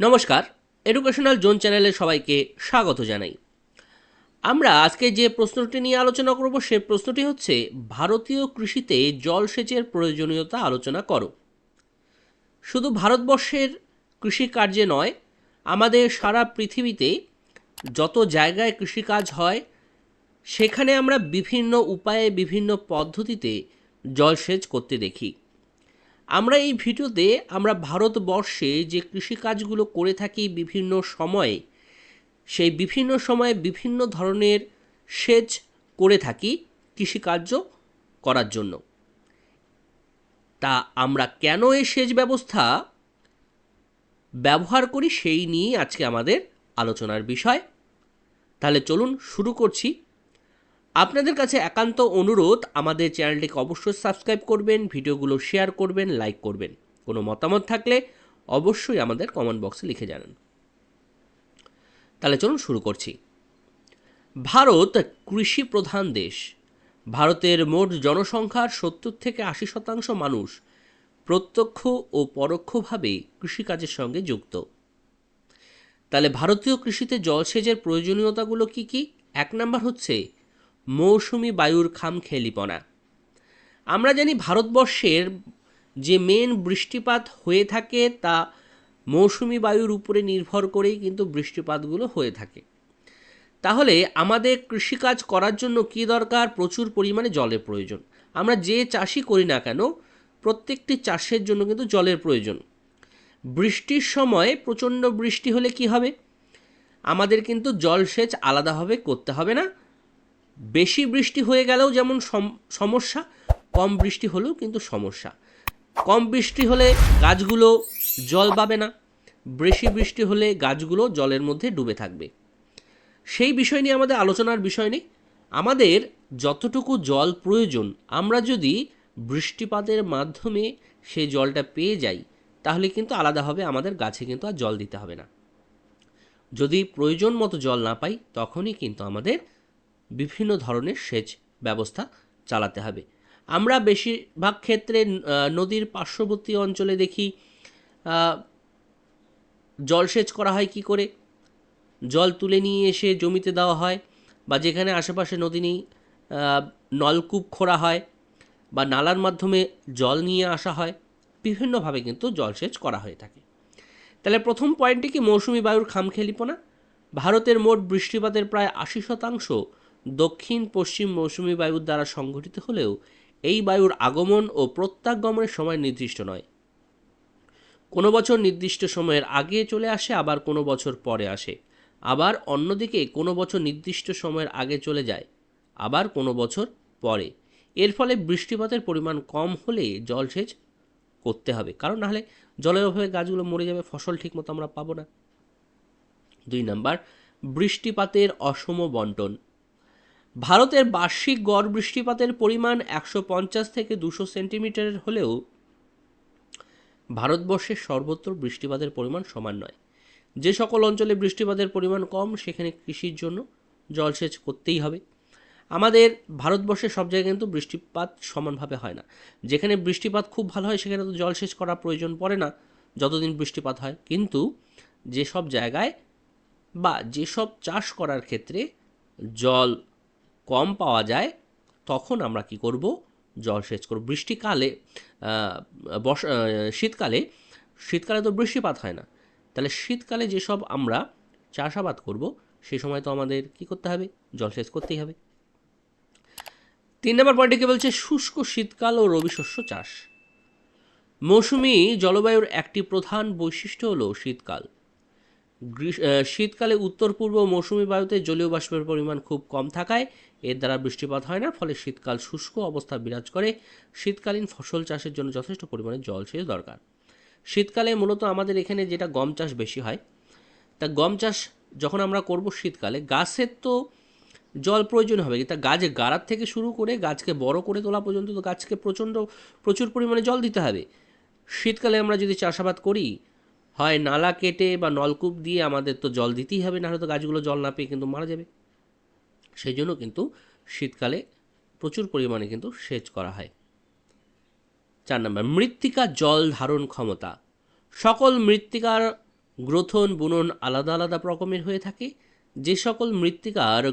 নমস্কার educational zone চ্যানেলে সবাইকে স্বাগত জানাই। আমরা আজকে যে প্রশ্নটি নিয়ে আলোচনা করব, সে প্রশ্নটি হচ্ছে, ভারতীয় কৃষিতে জলসেচের প্রয়োজনীয়তা আলোচনা করো। শুধু ভারতবর্ষের কৃষিকার্যে নয়, আমাদের সারা পৃথিবীতে যত জায়গায় কৃষিকাজ হয়, সেখানে আমরা বিভিন্ন উপায়ে, বিভিন্ন পদ্ধতিতে জলসেচ করতে দেখি। আমরা এই ভিডিওতে আমরা ভারতবর্ষে যে কৃষিকাজগুলো করে থাকি বিভিন্ন সময়ে, সেই বিভিন্ন সময়ে বিভিন্ন ধরনের সেচ করে থাকি কৃষিকার্য করার জন্য। তা আমরা কেন এই সেচ ব্যবস্থা ব্যবহার করি সেই নিয়েই আজকে আমাদের আলোচনার বিষয়। তাহলে চলুন শুরু করছি আপনাদের কাছে একান্ত অনুরোধ, আমাদের চ্যানেলটিকে অবশ্যই সাবস্ক্রাইব করবেন, ভিডিওগুলো শেয়ার করবেন, লাইক করবেন। কোনো মতামত থাকলে অবশ্যই আমাদের কমেন্ট বক্সে লিখে জানান। তাহলে চলুন শুরু করছি। ভারত কৃষি প্রধান দেশ। ভারতের মোট জনসংখ্যার সত্তর থেকে আশি শতাংশ মানুষ প্রত্যক্ষ ও পরোক্ষভাবে কৃষিকাজের সঙ্গে যুক্ত। তাহলে ভারতীয় কৃষিতে জলসেচের প্রয়োজনীয়তাগুলো কি কি? এক নম্বর হচ্ছে মৌসুমি বায়ুর খামখেয়ালিপনা আমরা জানি ভারতবর্ষের যে মেন বৃষ্টিপাত হয়ে থাকে তা মৌসুমি বায়ুর উপরে নির্ভর করেই কিন্তু বৃষ্টিপাতগুলো হয়ে থাকে। তাহলে আমাদের কৃষিকাজ করার জন্য কি দরকার? প্রচুর পরিমাণে জলের প্রয়োজন। আমরা যে চাষই করি না কেন, প্রত্যেকটি চাষের জন্য কিন্তু জলের প্রয়োজন। বৃষ্টির সময় প্রচণ্ড বৃষ্টি হলে কি হবে? আমাদের কিন্তু জলসেচ আলাদাভাবে করতে হবে না। বেশি বৃষ্টি হয়ে গেলেও যেমন সম- সমস্যা, কম বৃষ্টি হলেও কিন্তু সমস্যা। কম বৃষ্টি হলে গাছগুলো জল পাবে না, বেশি বৃষ্টি হলে গাছগুলো জলের মধ্যে ডুবে থাকবে। সেই বিষয় নিয়ে আমাদের আলোচনার বিষয় নেই। আমাদের যতটুকু জল প্রয়োজন, আমরা যদি বৃষ্টিপাতের মাধ্যমে সেই জলটা পেয়ে যাই, তাহলে কিন্তু আলাদাভাবে আমাদের গাছে কিন্তু আর জল দিতে হবে না। যদি প্রয়োজন মতো জল না পাই, তখনই কিন্তু আমাদের বিভিন্ন ধরনের সেচ ব্যবস্থা চালাতে হবে। আমরা বেশিরভাগ ক্ষেত্রে নদীর পার্শ্ববর্তী অঞ্চলে দেখি জলসেচ করা হয় কি করে? জল তুলে নিয়ে এসে জমিতে দেওয়া হয় বা যেখানে আশেপাশে নদী নেই নলকূপ খোঁড়া হয় বা নালার মাধ্যমে জল নিয়ে আসা হয়। বিভিন্নভাবে কিন্তু জলসেচ করা হয়ে থাকে। তাহলে প্রথম পয়েন্টটি কি? মৌসুমি বায়ুর খামখেয়ালিপনা ভারতের মোট বৃষ্টিপাতের প্রায় আশি শতাংশ দক্ষিণ পশ্চিম মৌসুমি বায়ুর দ্বারা সংঘটিত হলেও এই বায়ুর আগমন ও প্রত্যাগমনের সময় নির্দিষ্ট নয়। কোনো বছর নির্দিষ্ট সময়ের আগে চলে আসে, আবার কোনো বছর পরে আসে। আবার অন্যদিকে কোনো বছর নির্দিষ্ট সময়ের আগে চলে যায়, আবার কোনো বছর পরে। এর ফলে বৃষ্টিপাতের পরিমাণ কম হলে জলসেচ করতে হবে। কারণ নাহলে জলের অভাবে গাছগুলো মরে যাবে, ফসল ঠিকমতো আমরা পাবো না। দুই নাম্বার, বৃষ্টিপাতের অসম বন্টন। ভারতের বার্ষিক গড় বৃষ্টিপাতের পরিমাণ একশো পঞ্চাশ থেকে দুশো সেন্টিমিটারের হলেও ভারতবর্ষের সর্বত্র বৃষ্টিপাতের পরিমাণ সমান নয়। যে সকল অঞ্চলে বৃষ্টিপাতের পরিমাণ কম, সেখানে কৃষির জন্য জলসেচ করতেই হবে। আমাদের ভারতবর্ষের সব জায়গায় কিন্তু বৃষ্টিপাত সমানভাবে হয় না। যেখানে বৃষ্টিপাত খুব ভালো হয়, সেখানে তো জলসেচ করার প্রয়োজন পড়ে না, যতদিন বৃষ্টিপাত হয়। কিন্তু যেসব জায়গায় বা যেসব চাষ করার ক্ষেত্রে জল কম পাওয়া যায়, তখন আমরা কি করব? জলসেচ করব। বৃষ্টিকালে বর্ষা শীতকালে শীতকালে তো বৃষ্টিপাত হয় না। তাহলে শীতকালে যেসব আমরা চাষাবাদ করব সেই সময় তো আমাদের কি করতে হবে? জলসেচ করতেই হবে। তিন নম্বর পয়েন্টে কি বলছে? শুষ্ক শীতকাল ও রবি শস্য চাষ। মৌসুমি জলবায়ুর একটি প্রধান বৈশিষ্ট্য হলো শীতকাল। শীতকালে উত্তর পূর্ব মৌসুমি বায়ুতে জলীয় বাষ্পের পরিমাণ খুব কম থাকায় এর দ্বারা বৃষ্টিপাত হয় না, ফলে শীতকাল শুষ্ক অবস্থা বিরাজ করে। শীতকালীন ফসল চাষের জন্য যথেষ্ট পরিমাণে জলসেচ দরকার। শীতকালে মূলত আমাদের এখানে যেটা গম চাষ বেশি হয়, তা গম চাষ যখন আমরা করব শীতকালে, গাছের তো জল প্রয়োজন হবে তা গাছ গাড়ার থেকে শুরু করে গাছকে বড় করে তোলা পর্যন্ত তো গাছকে প্রচণ্ড, প্রচুর পরিমাণে জল দিতে হবে। শীতকালে আমরা যদি চাষাবাদ করি হয় নালা কেটে বা নলকূপ দিয়ে আমাদের তো জল দিতেই হবে, নাহলে তো গাছগুলো জল না পেয়ে কিন্তু মারা যাবে। সেই জন্য কিন্তু শীতকালে প্রচুর পরিমাণে কিন্তু সেচ করা হয়। চার নম্বর, মৃত্তিকা জল ধারণ ক্ষমতা। সকল মৃত্তিকার গ্রথন, বুনন আলাদা আলাদা রকমের হয়ে থাকে। যে সকল মৃত্তিকার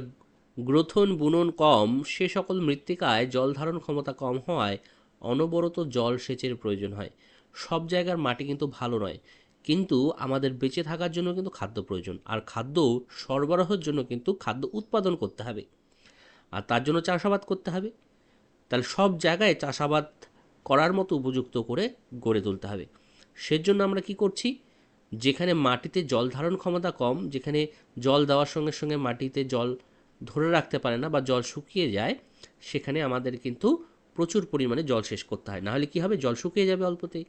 গ্রথন, বুনন কম, সে সকল মৃত্তিকায় জল ধারণ ক্ষমতা কম হওয়ায় অনবরত জল সেচের প্রয়োজন হয়। সব জায়গার মাটি কিন্তু ভালো নয়। কিন্তু আমাদের বেঁচে থাকার জন্য কিন্তু খাদ্য প্রয়োজন। আর খাদ্য সরবরাহের জন্য কিন্তু খাদ্য উৎপাদন করতে হবে। আর তার জন্য চাষাবাদ করতে হবে। তাহলে সব জায়গায় চাষাবাদ করার মতো উপযুক্ত করে গড়ে তুলতে হবে। সেজন্য আমরা কি করছি? যেখানে মাটিতে জল ধারণ ক্ষমতা কম, যেখানে জল দেওয়ার সঙ্গে সঙ্গে মাটিতে জল ধরে রাখতে পারে না বা জল শুকিয়ে যায়, সেখানে আমাদের কিন্তু প্রচুর পরিমাণে জল শেষ করতে হয়। নাহলে কি হবে? জল শুকিয়ে যাবে অল্পতেই।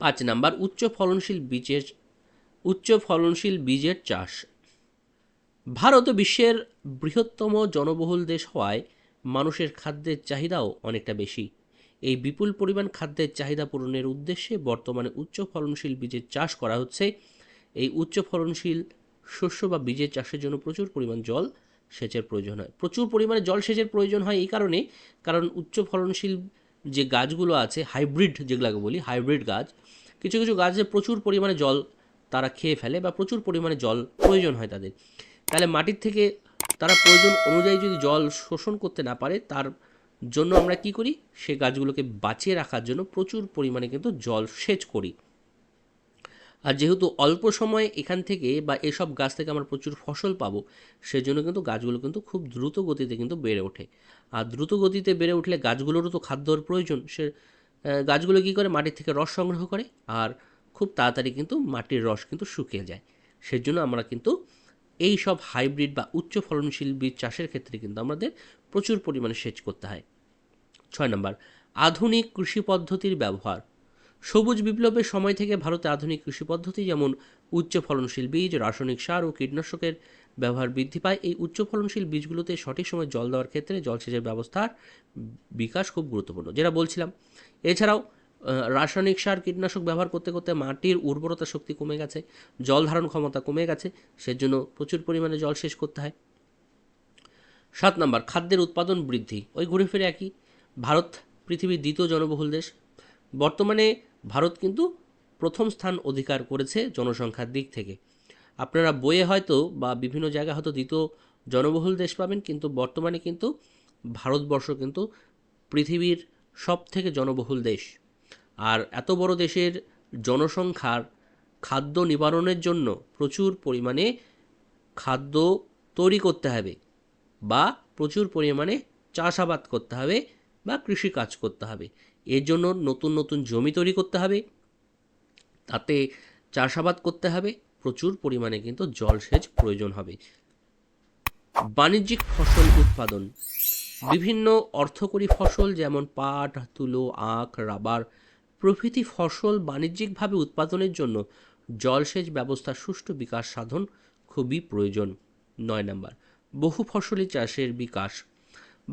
পাঁচ নাম্বার, উচ্চ ফলনশীল বীজের, উচ্চ ফলনশীল বীজের চাষ। ভারত বিশ্বের বৃহত্তম জনবহুল দেশ হওয়ায় মানুষের খাদ্যের চাহিদাও অনেকটা বেশি। এই বিপুল পরিমাণ খাদ্যের চাহিদা পূরণের উদ্দেশ্যে বর্তমানে উচ্চ ফলনশীল বীজের চাষ করা হচ্ছে। এই উচ্চ ফলনশীল শস্য বা বীজের চাষের জন্য প্রচুর পরিমাণ জল সেচের প্রয়োজন হয়। প্রচুর পরিমাণে জল সেচের প্রয়োজন হয় এই কারণে, কারণ উচ্চ ফলনশীল যে গাছগুলো আছে, হাইব্রিড যেগুলোকে বলি, হাইব্রিড গাছ কিছু কিছু গাছে প্রচুর পরিমাণে জল তারা খেয়ে ফেলে বা প্রচুর পরিমাণে জল প্রয়োজন হয় তাদের। তাহলে মাটির থেকে তারা প্রয়োজন অনুযায়ী যদি জল শোষণ করতে না পারে, তার জন্য আমরা কি করি? সে গাছগুলোকে বাঁচিয়ে রাখার জন্য প্রচুর পরিমাণে কিন্তু জল সেচ করি। আর যেহেতু অল্প সময়ে এখান থেকে বা এসব গাছ থেকে আমরা প্রচুর ফসল পাবো, সেজন্য কিন্তু গাছগুলো কিন্তু খুব দ্রুত গতিতে কিন্তু বেড়ে ওঠে। আর দ্রুত গতিতে বেড়ে উঠলে গাছগুলোরও তো খাদ্যর প্রয়োজন, সে গাছগুলো কী করে মাটির থেকে রস সংগ্রহ করে? আর খুব তাড়াতাড়ি কিন্তু মাটির রস কিন্তু শুকিয়ে যায়। সেজন্য আমরা কিন্তু এই সব হাইব্রিড বা উচ্চ ফলনশীল বীজ চাষের ক্ষেত্রে কিন্তু আমাদের প্রচুর পরিমাণে সেচ করতে হয়। ছয় নম্বর, আধুনিক কৃষি পদ্ধতির ব্যবহার। সবুজ বিপ্লবের সময় থেকে ভারতে আধুনিক কৃষি পদ্ধতি যেমন উচ্চ ফলনশীল বীজ, রাসায়নিক সার ও কীটনাশকের ব্যবহার বৃদ্ধি পায়। এই উচ্চ ফলনশীল বীজগুলোতে সঠিক সময় জল দেওয়ার ক্ষেত্রে জলসেচের ব্যবস্থার বিকাশ খুব গুরুত্বপূর্ণ। যেটা বলছিলাম, এছাড়াও রাসায়নিক সার, কীটনাশক ব্যবহার করতে করতে মাটির উর্বরতা শক্তি কমে গেছে, জল ধারণ ক্ষমতা কমে গেছে, সেজন্য প্রচুর পরিমাণে জল শেষ করতে হয়। সাত নম্বর, খাদ্যের উৎপাদন বৃদ্ধি। ওই ঘুরে ফিরে একই, ভারত পৃথিবীর দ্বিতীয় জনবহুল দেশ। বর্তমানে ভারত কিন্তু প্রথম স্থান অধিকার করেছে জনসংখ্যার দিক থেকে। আপনারা বইয়ে হয়তো বা বিভিন্ন জায়গায় হয়তো দ্বিতীয় জনবহুল দেশ পাবেন, কিন্তু বর্তমানে কিন্তু ভারতবর্ষ কিন্তু পৃথিবীর সব থেকে জনবহুল দেশ। আর এত বড় দেশের জনসংখ্যার খাদ্য নিবারণের জন্য প্রচুর পরিমাণে খাদ্য তৈরি করতে হবে বা প্রচুর পরিমাণে চাষাবাদ করতে হবে বা কৃষি কাজ করতে হবে। এর জন্য নতুন নতুন জমি তৈরি করতে হবে, তাতে চাষাবাদ করতে হবে প্রচুর পরিমাণে কিন্তু জলসেচ প্রয়োজন হবে। বাণিজ্যিক ফসল উৎপাদন। বিভিন্ন অর্থকরী ফসল যেমন পাট, তুলো, আখ, রাবার প্রভৃতি ফসল বাণিজ্যিকভাবে উৎপাদনের জন্য জলসেচ ব্যবস্থার সুষ্ঠু বিকাশ সাধন খুবই প্রয়োজন। নয় নম্বর, বহু ফসলি চাষের বিকাশ।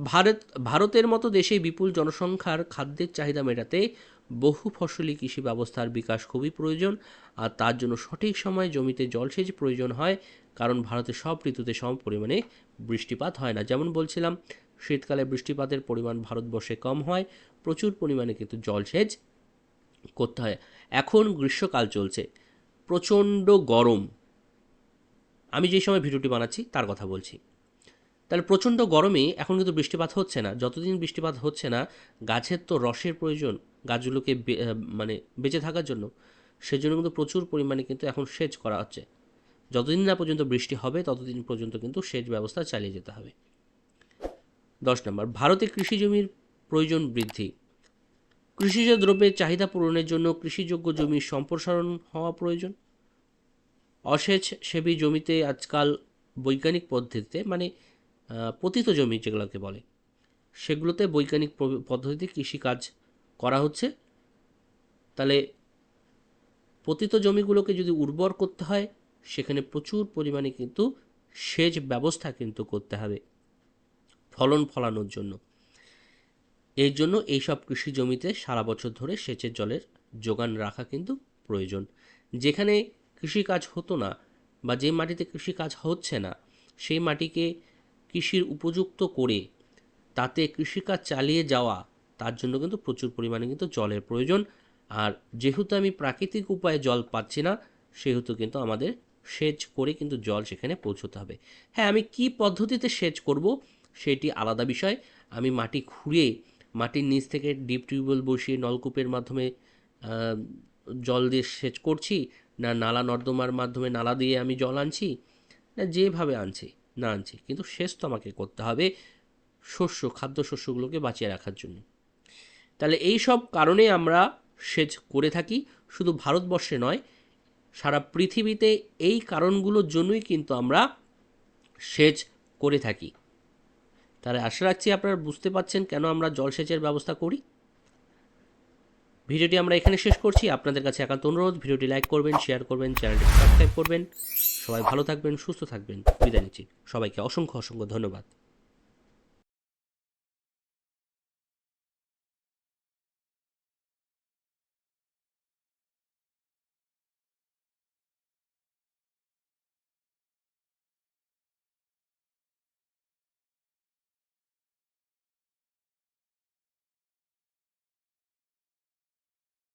ভারত, ভারতের মতো দেশে বিপুল জনসংখ্যার খাদ্যের চাহিদা মেটাতে বহু ফসলি কৃষি ব্যবস্থার বিকাশ খুবই প্রয়োজন, আর তার জন্য সঠিক সময়ে জমিতে জলসেচ প্রয়োজন হয়, কারণ ভারতে সব ঋতুতে সম পরিমাণে বৃষ্টিপাত হয় না। যেমন বলছিলাম, শীতকালে বৃষ্টিপাতের পরিমাণ ভারতবর্ষে কম হয়, প্রচুর পরিমাণে কিন্তু জলসেচ করতে হয়। এখন গ্রীষ্মকাল চলছে, প্রচণ্ড গরম। আমি যে সময় ভিডিওটি বানাচ্ছি, তার কথা বলছি। তাহলে প্রচণ্ড গরমে এখন কিন্তু বৃষ্টিপাত হচ্ছে না। যতদিন বৃষ্টিপাত হচ্ছে না, গাছের তো রসের প্রয়োজন গাছগুলোকে মানে বেঁচে থাকার জন্য, সেজন্য কিন্তু প্রচুর পরিমাণে কিন্তু এখন সেচ করা হচ্ছে। যতদিন না পর্যন্ত বৃষ্টি হবে, ততদিন পর্যন্ত কিন্তু সেচ ব্যবস্থা চালিয়ে যেতে হবে। দশ নম্বর, ভারতে কৃষি জমির প্রয়োজন বৃদ্ধি। কৃষিজ দ্রব্যের চাহিদা পূরণের জন্য কৃষিযোগ্য জমির সম্প্রসারণ হওয়া প্রয়োজন। অসেচ সেবী জমিতে আজকাল বৈজ্ঞানিক পদ্ধতিতে মানে পতিত জমি যেগুলোকে বলে, সেগুলোতে বৈজ্ঞানিক পদ্ধতিতে কৃষিকাজ করা হচ্ছে। তাহলে পতিত জমিগুলোকে যদি উর্বর করতে হয়, সেখানে প্রচুর পরিমাণে কিন্তু সেচ ব্যবস্থা কিন্তু করতে হবে ফলন ফলানোর জন্য। এর জন্য এইসব কৃষি জমিতে সারা বছর ধরে সেচের জলের যোগান রাখা কিন্তু প্রয়োজন। যেখানে কৃষিকাজ হতো না বা যে মাটিতে কৃষিকাজ হচ্ছে না, সেই মাটিকে কৃষির উপযুক্ত করে তাতে কৃষিকাজ চালিয়ে যাওয়া তার জন্য কিন্তু প্রচুর পরিমাণে কিন্তু জলের প্রয়োজন। আর যেহেতু আমি প্রাকৃতিক উপায়ে জল পাচ্ছি না, সেহেতু কিন্তু আমাদের সেচ করে কিন্তু জল সেখানে পৌঁছতে হবে। হ্যাঁ আমি কি পদ্ধতিতে সেচ করব সেটি আলাদা বিষয়। আমি মাটি খুঁড়ে মাটির নিচ থেকে ডিপ টিউবওয়েল বসিয়ে নলকূপের মাধ্যমে জল দিয়ে সেচ করছি, না নালা নর্দমার মাধ্যমে নালা দিয়ে আমি জল আনছি, না যেভাবে আনছি, না আনছি। কিন্তু সেচ তো আমাকে করতে হবে শস্য খাদ্য শস্যগুলোকে বাঁচিয়ে রাখার জন্য। তাহলে এই সব কারণে আমরা সেচ করে থাকি, শুধু ভারতবর্ষে নয়, সারা পৃথিবীতে এই কারণগুলোর জন্যই কিন্তু আমরা সেচ করে থাকি। তাহলে আশা রাখছি আপনারা বুঝতে পাচ্ছেন কেন আমরা জলসেচের ব্যবস্থা করি। ভিডিওটি আমরা এখানে শেষ করছি। আপনাদের কাছে একান্ত অনুরোধ, ভিডিওটি লাইক করবেন, শেয়ার করবেন চ্যানেলটি সাবস্ক্রাইব করবেন। সবাই ভালো থাকবেন, সুস্থ থাকবেন। বিদায় নিচ্ছি। সবাইকে অসংখ্য অসংখ্য ধন্যবাদ।